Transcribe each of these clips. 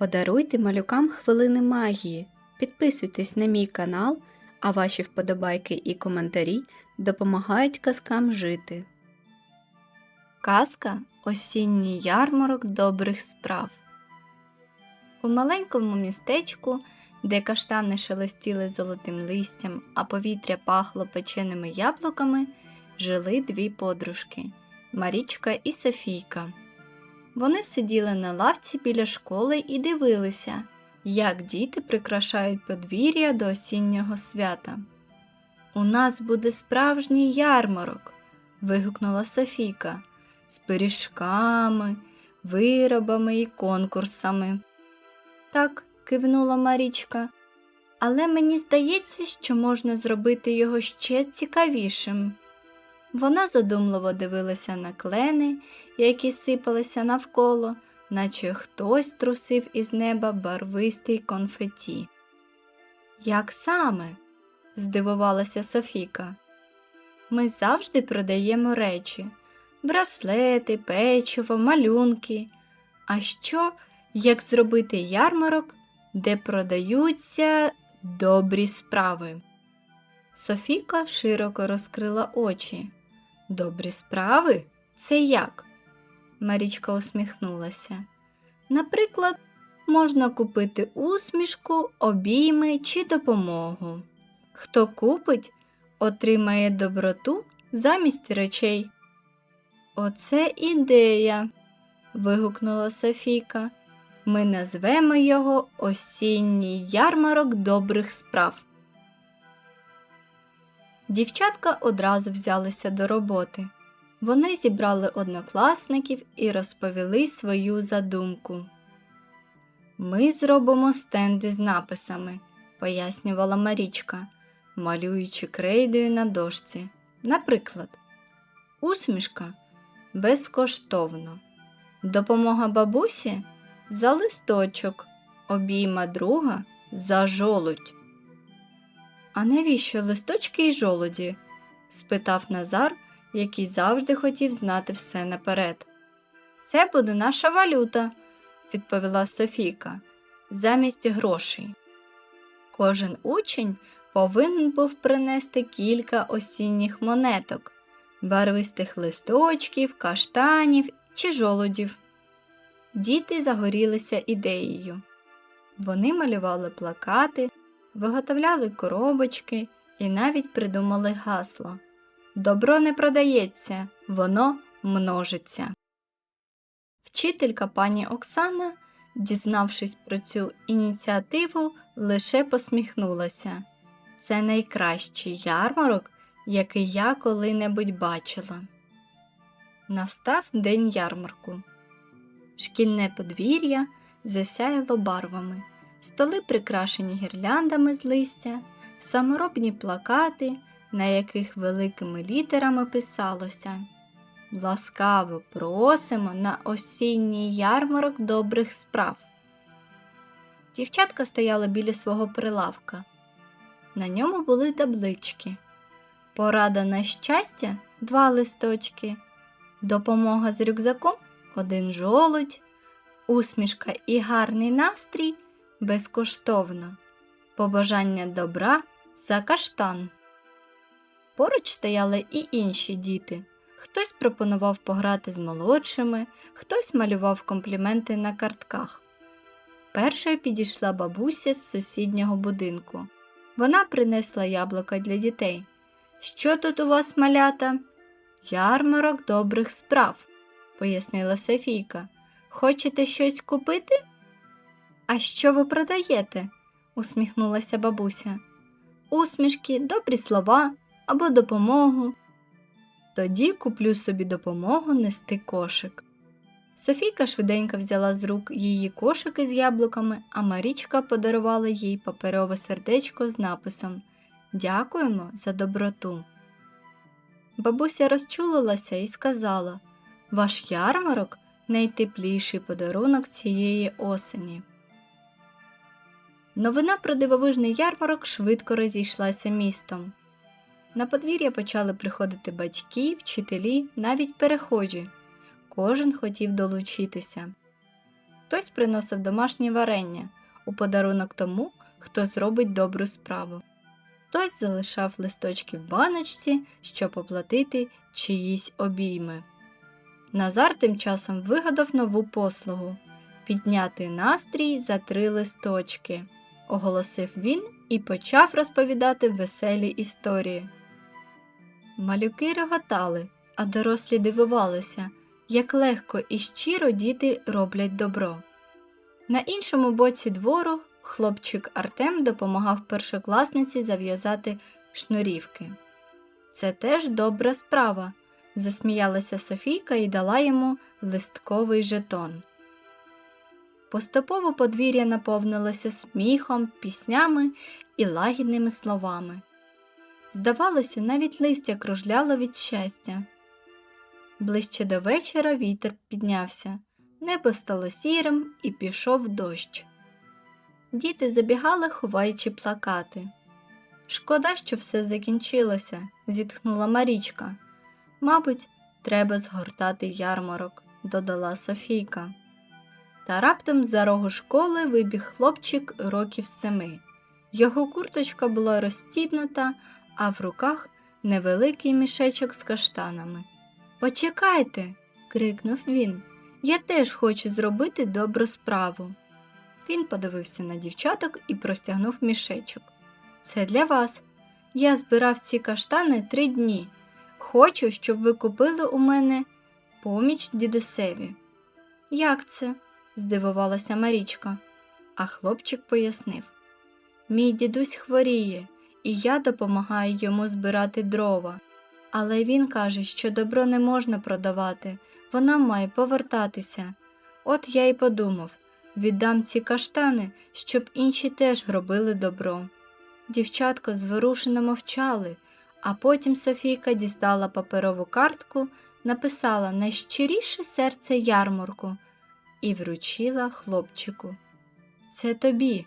Подаруйте малюкам хвилини магії, підписуйтесь на мій канал, а ваші вподобайки і коментарі допомагають казкам жити. Казка Осінній ярмарок добрих справ. У маленькому містечку, де каштани шелестіли золотим листям, а повітря пахло печеними яблуками, жили дві подружки Марічка і Софійка. Вони сиділи на лавці біля школи і дивилися, як діти прикрашають подвір'я до осіннього свята. У нас буде справжній ярмарок. вигукнула Софійка з пиріжками, виробами і конкурсами. Так, кивнула Марічка. Але мені здається, що можна зробити його ще цікавішим. Вона задумливо дивилася на клени, які сипалися навколо, наче хтось трусив із неба барвистий конфеті. Як саме? здивувалася Софіка. Ми завжди продаємо речі браслети, печиво, малюнки. А що, як зробити ярмарок, де продаються добрі справи? Софіка широко розкрила очі. Добрі справи? Це як? Марічка усміхнулася. Наприклад, можна купити усмішку, обійми чи допомогу. Хто купить, отримає доброту замість речей. Оце ідея. вигукнула Софійка. Ми назвемо його Осінній ярмарок добрих справ. Дівчатка одразу взялися до роботи. Вони зібрали однокласників і розповіли свою задумку. Ми зробимо стенди з написами, пояснювала Марічка, малюючи крейдою на дошці. Наприклад, усмішка безкоштовно, допомога бабусі за листочок, обійма друга за жолудь. А навіщо листочки й жолоді? спитав Назар, який завжди хотів знати все наперед. Це буде наша валюта, відповіла Софійка, замість грошей. Кожен учень повинен був принести кілька осінніх монеток, барвистих листочків, каштанів чи жолудів. Діти загорілися ідеєю. Вони малювали плакати, виготовляли коробочки і навіть придумали гасло Добро не продається, воно множиться. Вчителька пані Оксана, дізнавшись про цю ініціативу, лише посміхнулася. Це найкращий ярмарок, який я коли-небудь бачила. Настав день ярмарку. Шкільне подвір'я засяяло барвами, столи прикрашені гірляндами з листя, саморобні плакати, на яких великими літерами писалося Ласкаво просимо на осінній ярмарок добрих справ. Дівчатка стояла біля свого прилавка. На ньому були таблички. Порада на щастя два листочки, допомога з рюкзаком один жолудь, усмішка і гарний настрій безкоштовно, побажання добра за каштан. Поруч стояли і інші діти. Хтось пропонував пограти з молодшими, хтось малював компліменти на картках. Першою підійшла бабуся з сусіднього будинку. Вона принесла яблука для дітей. Що тут у вас малята? Ярмарок добрих справ, пояснила Софійка. Хочете щось купити? А що ви продаєте? усміхнулася бабуся. Усмішки, добрі слова або допомогу. Тоді куплю собі допомогу нести кошик. Софійка швиденько взяла з рук її кошики з яблуками, а Марічка подарувала їй паперове сердечко з написом Дякуємо за доброту. Бабуся розчулилася і сказала Ваш ярмарок найтепліший подарунок цієї осені. Новина про дивовижний ярмарок швидко розійшлася містом. На подвір'я почали приходити батьки, вчителі, навіть перехожі. Кожен хотів долучитися. хтось приносив домашнє варення у подарунок тому, хто зробить добру справу. Хтось залишав листочки в баночці, щоб оплатити чиїсь обійми. Назар тим часом вигадав нову послугу підняти настрій за три листочки, оголосив він і почав розповідати веселі історії. Малюки реготали, а дорослі дивувалися, як легко і щиро діти роблять добро. На іншому боці двору хлопчик Артем допомагав першокласниці зав'язати шнурівки. Це теж добра справа, засміялася Софійка і дала йому листковий жетон. Поступово подвір'я наповнилося сміхом, піснями і лагідними словами. Здавалося, навіть листя кружляло від щастя. Ближче до вечора вітер піднявся, небо стало сірим і пішов дощ. Діти забігали, ховаючи плакати. Шкода, що все закінчилося, зітхнула Марічка. Мабуть, треба згортати ярмарок, додала Софійка. Та раптом за рогу школи вибіг хлопчик років семи. Його курточка була розстібнута, а в руках невеликий мішечок з каштанами. Почекайте, крикнув він. Я теж хочу зробити добру справу. Він подивився на дівчаток і простягнув мішечок. Це для вас. Я збирав ці каштани три дні. Хочу, щоб ви купили у мене поміч дідусеві. Як це? Здивувалася Марічка, а хлопчик пояснив. Мій дідусь хворіє, і я допомагаю йому збирати дрова. Але він каже, що добро не можна продавати, воно має повертатися. От я й подумав віддам ці каштани, щоб інші теж робили добро. Дівчатко зворушено мовчали, а потім Софійка дістала паперову картку, написала найщиріше серце ярмарку і вручила хлопчику. Це тобі.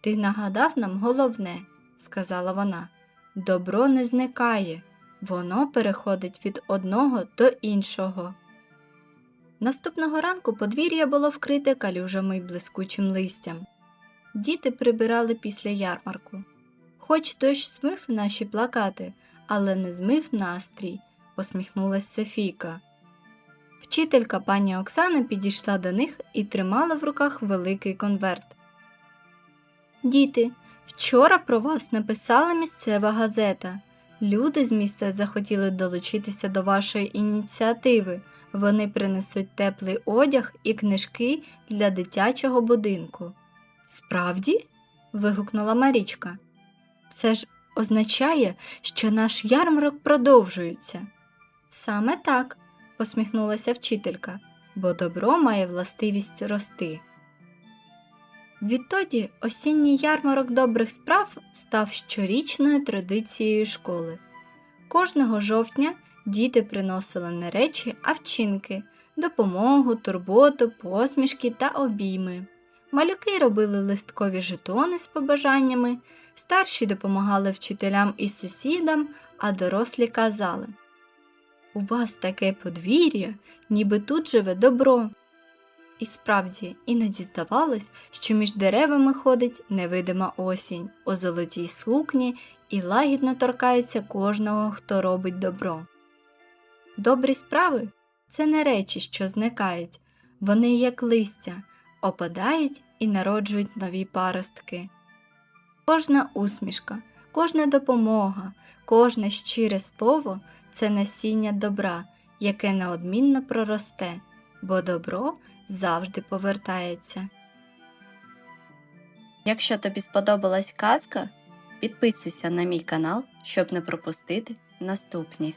Ти нагадав нам головне, сказала вона. Добро не зникає, воно переходить від одного до іншого. Наступного ранку подвір'я було вкрите калюжами й блискучим листям. Діти прибирали після ярмарку. Хоч дощ змив наші плакати, але не змив настрій, посміхнулась Софійка. Вчителька пані Оксана підійшла до них і тримала в руках великий конверт. Діти, вчора про вас написала місцева газета. Люди з міста захотіли долучитися до вашої ініціативи. Вони принесуть теплий одяг і книжки для дитячого будинку. Справді? вигукнула Марічка. Це ж означає, що наш ярмарок продовжується. Саме так, посміхнулася вчителька, бо добро має властивість рости. Відтоді осінній ярмарок добрих справ став щорічною традицією школи. Кожного жовтня діти приносили не речі, а вчинки, допомогу, турботу, посмішки та обійми. Малюки робили листкові жетони з побажаннями, старші допомагали вчителям і сусідам, а дорослі казали У вас таке подвір'я, ніби тут живе добро. І справді іноді здавалось, що між деревами ходить невидима осінь у золотій сукні і лагідно торкається кожного, хто робить добро. Добрі справи це не речі, що зникають, вони як листя, опадають і народжують нові паростки. Кожна усмішка, кожна допомога, кожне щире слово це насіння добра, яке неодмінно проросте, бо добро завжди повертається. Якщо тобі сподобалась казка, підписуйся на мій канал, щоб не пропустити наступні.